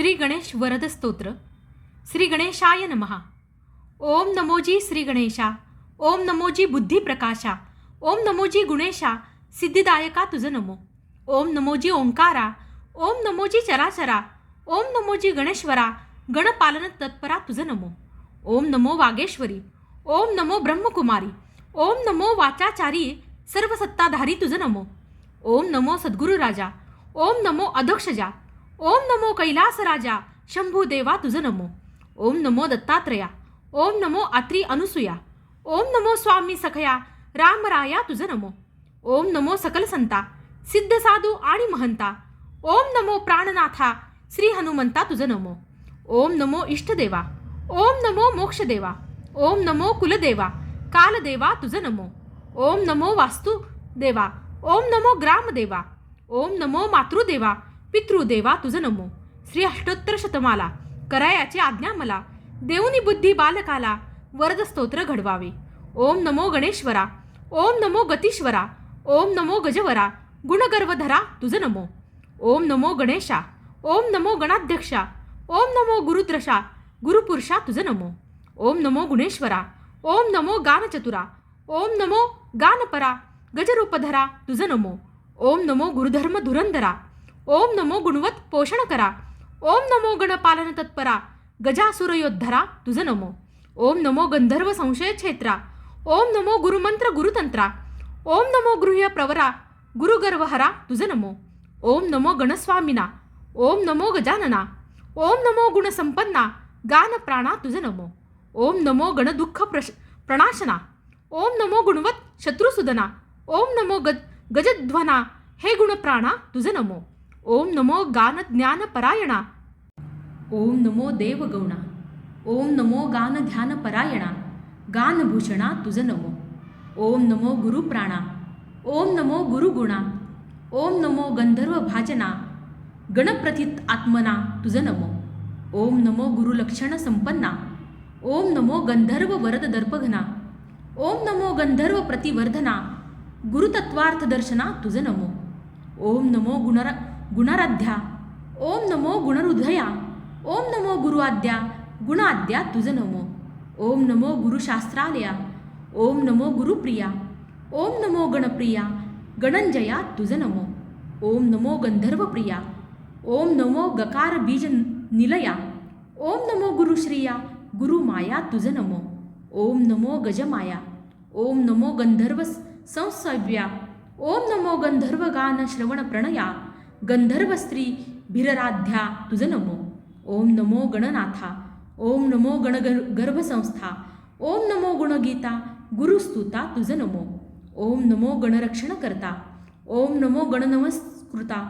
श्री गणेश वरद स्तोत्र. श्री गणेशाय नमः. ओम नमोजी श्री गणेशा. ओम नमोजी बुद्धिप्रकाशा ओम नमोजी गुणेशा. सिद्धिदायका तुझं नमो. ओम नमोजी ओंकारा. ओम नमोजी चराचरा. ओम नमोजी गणेश्वरा. गणपालन तत्परा तुझं नमो. ओम नमो वागेश्वरी. ओम नमो ब्रह्मकुमारी. ओम नमो वाचाचारी सर्वसत्ताधारी तुझं नमो. ओम नमो सद्गुरु राजा ओम नमो अधक्षजा. ओम नमो कैलास राजा शंभू देवा तुझं नमो ओम नमो दत्तात्रया ओम नमो अत्री अनुसूया ओम नमो स्वामी सखया रामराया तुझं नमो ओम नमो सकल संता सिद्ध साधू आणि महंता ओम नमो प्राणनाथा श्री हनुमंता तुझं नमो ओम नमो इष्टदेवा ओम नमो मोक्षदेवा ओम नमो कुलदेवा कालदेवा तुझं नमो ओम नमो वास्तुदेवा ओम नमो ग्रामदेवा ओम नमो मातृदेवा पितृदेवा तुझं नमो श्री अष्टोत्तर शतमाला करायाची आज्ञा मला देऊनी बुद्धी बालकाला वरद स्तोत्र घडवावे ओम नमो गणेश्वरा ओम नमो गतीश्वरा ओम नमो गजवरा गुणगर्वधरा तुझं नमो ओम नमो गणेशा ओम नमो गणाध्यक्षा ओम नमो गुरुद्रशा गुरुपुरुषा तुझं नमो ओम नमो गुणेश्वरा ओम नमो गानचतुरा ओम नमो गानपरा गजरूपधरा तुझं नमो ओम नमो गुरुधर्म धुरंधरा ओम नमो गुणवत पोषण करा ओम नमो गणपालन तत्परा गजासुर योद्धरा तुझ नमो ओम नमो गंधर्व संशय क्षेत्रा ओम नमो गुरुमंत्र गुरुतंत्रा ओम नमो गृह्य प्रवरा गुरुगर्वहरा तुझ नमो ओम नमो गणस्वामिना ओम नमो गजानना ओम नमो गुणसंपन्ना गान प्राणा तुझ नमो ओम नमो गणदुःख प्रश प्रणाशना ओम नमो गुणवत शत्रुसुदना ओम नमो गज गजध्वना हे गुणप्राणा तुझ नमो ओम नमो गान ज्ञान परायणा ओम नमो देवगौणा ओम नमो गान ध्यान परायणा गानभूषणा तुझ नमो ओम नमो गुरुप्राणा ओम नमो गुरुगुणा ओम नमो गंधर्व भाजना गणप्रथित आत्मना तुझ नमो ओम नमो गुरुलक्षण संपन्ना ओम नमो गंधर्व वरद दर्पघना ओम नमो गंधर्व प्रतिवर्धना गुरुतत्वार्थ दर्शना तुझ नमो ओम नमो गुणर गुणाराध्या ओम नमो गुणहृदया ओम नमो गुरुआद्या गुणाद्या तुझ नमो ओम नमो गुरुशास्त्रालया ओम नमो गुरुप्रिया ओम नमो गणप्रिया गणंजया तुझ नमो ओम नमो गंधर्वप्रिया ओम नमो गकार बीज निलया ओम नमो गुरुश्रिया गुरुमाया तुझ नमो ओम नमो गजमाया ओम नमो गंधर्व संसव्या ओम नमो गंधर्व गान श्रवण प्रणया गंधर्व स्त्री भिरराध्या तुझ नमो ओम नमो गणनाथा ओम नमो गण गर्भसंस्था ओम नमो गुणगीता गुरुस्तुता तुझ नमो ओम नमो गणरक्षणकर्ता ओम नमो गणनमस्कृता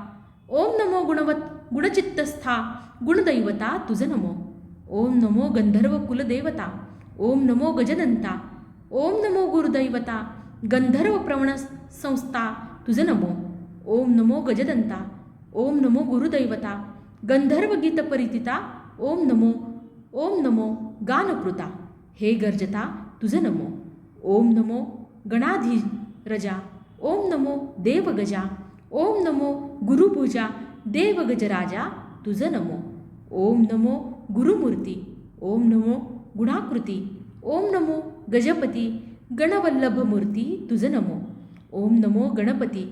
ओम नमो गुणवत गुणचित्तस्था गुणदैवता तुझ नमो ओम नमो गंधर्व कुलदेवता ओम नमो गजदंता ओम नमो गुरुदैवता गंधर्व प्रवण संस्था तुझ नमो ओम नमो गजदंता ओम नमो गुरुदैवता गंधर्व गीत परितिता ओम नमो ओम नमो गानकृता हे गर्जता तुझ नमो ओम नमो गणाधिरजा ओम नमो देवगजा ओम नमो गुरुपूजा देवगजराजा तुझ नमो ओम नमो गुरुमूर्ती ओम नमो गुणाकृती ओम नमो गजपती गणवल्लभमूर्ती तुझ नमो ओम नमो गणपती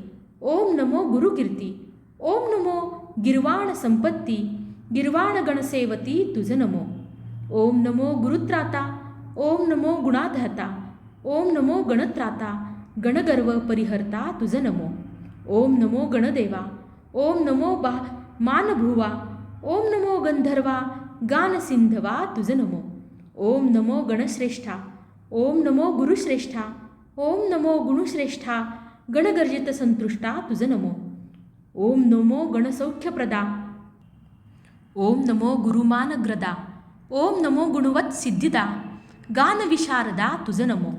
ओम नमो गुरुकीर्ती ओम नमो गिरवाण संपत्ती गिरवाण गणसेवती तुझ नमो ओम नमो गुरुत्राता ओम नमो गुणाधाता ओम नमो गणत्राता गणगर्व परिहर्ता तुझ नमो ओम नमो गणदेवा ओम नमो बा मानभुवा ओम नमो गंधर्वा गानसिंधवा तुझ नमो ओम नमो गणश्रेष्ठा ओम नमो गुरुश्रेष्ठा ओम नमो गुणश्रेष्ठा गणगर्जित संतुष्टा तुझ नमो ओम नमो गणसौख्यप्रदा. ओम नमो गुरुमानग्रदा. ओम नमो गुणवत् सिद्धिदा गानविशारदा तुझ नमो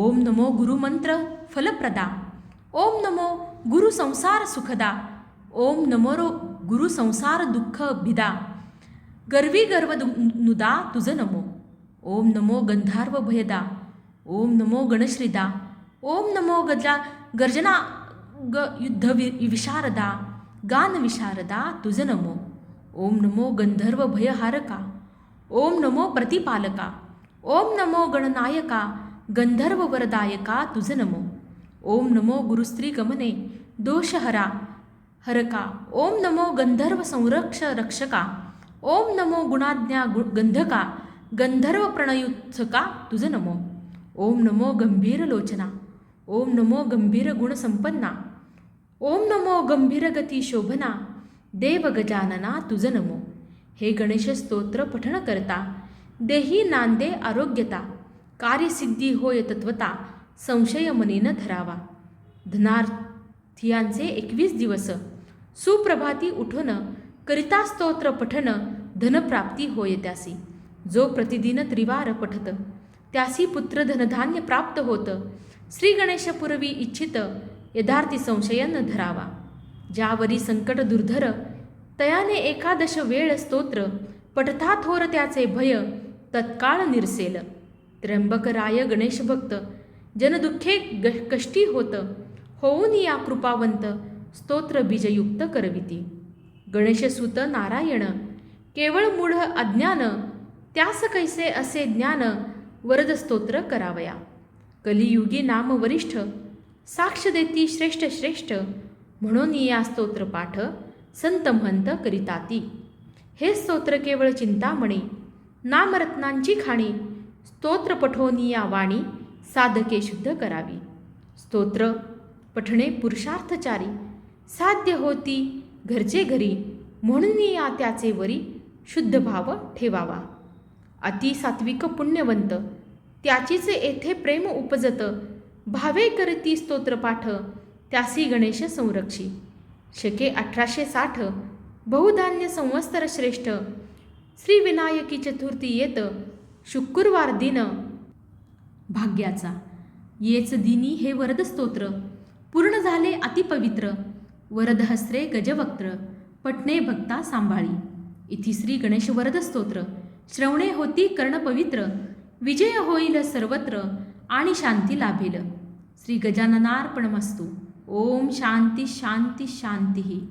ओम नमो गुरुमंत्र फलप्रदा. ओम नमो गुरु संसार सुखदा ओम नमो रो गुरु संसार दुःख भिदा गर्वी गर्व नुदा तुझ नमो ओम नमो गंधार्व भयदा ओम नमो गणश्रीदा. ओम नमो गजा गर्जना ग युद्ध वि विशारदा गान विशारदा तुझ नमो. ओम नमो गंधर्व भयहारका. ओम नमो प्रतिपालका. ओम नमो गणनायका. गंधर्व वरदायका तुझ नमो. ओम नमो गुरुस्त्री गमने. दोषहरा. हरका. ओम नमो गंधर्व संरक्ष रक्षका. ओम नमो गुणाज्ञा गु गंधका. गंधर्व प्रणयुत्सका तुझ नमो. ओम नमो गंभीर लोचना. ओम नमो गंभीर गुणसंपन्ना. ओम नमो गंभीरगती शोभना देव गजानना तुझ नमो. हे गणेश स्तोत्र पठण करता देही नांदे आरोग्यता कार्यसिद्धी होय तत्वता संशय मनीन धरावा. धनार्थियांचे एकवीस दिवस सुप्रभाती उठून करिता स्तोत्र पठन धनप्राप्ती होय त्यासी. जो प्रतिदिन त्रिवार पठत त्यासी पुत्र धनधान्य प्राप्त होत. श्री गणेश इच्छित यथार्थी संशय न धरावा. ज्यावरी संकट दुर्धर तयाने एकादश वेळ स्तोत्र पठता थोर त्याचे भय तत्काळ निरसेल. त्र्यंबकराय गणेश भक्त जनदुःखे ग कष्टी होत होऊन या कृपावंत स्तोत्र बीजयुक्त करविती. गणेशसुत नारायण केवळ मूढ अज्ञान त्यास कैसे असे ज्ञान वरद स्तोत्र करावया. कलियुगी नाम वरिष्ठ साक्ष देती श्रेष्ठ श्रेष्ठ म्हणून या स्तोत्र पाठ संत महंत करिताती. हे स्तोत्र केवळ चिंतामणी नामरत्नांची खाणी स्तोत्र पठोनिया वाणी साधके शुद्ध करावी. स्तोत्र पठणे पुरुषार्थचारी साध्य होती घरचे घरी म्हणून या त्याचे वरी शुद्ध भाव ठेवावा. अति सात्विक पुण्यवंत त्याचीच येथे प्रेम उपजतं भावे करती स्तोत्रपाठ त्यासी गणेश संरक्षी. शके अठराशे साठ बहुधान्य संवत्सर श्रेष्ठ. श्री विनायकी चतुर्थी येत शुक्रवार दिन. भाग्याचा येच दिनी हे वरद स्तोत्र. पूर्ण झाले अतिपवित्र वरदहस्रे गजवक्त्र पटणे भक्ता सांभाळी. इथि श्री गणेश वरद स्तोत्र. श्रवणे होती कर्णपवित्र विजय होईल सर्वत्र आणि शांती लाभेल. श्री गजाननार्पणमस्तु ओम शांती शांती शांती.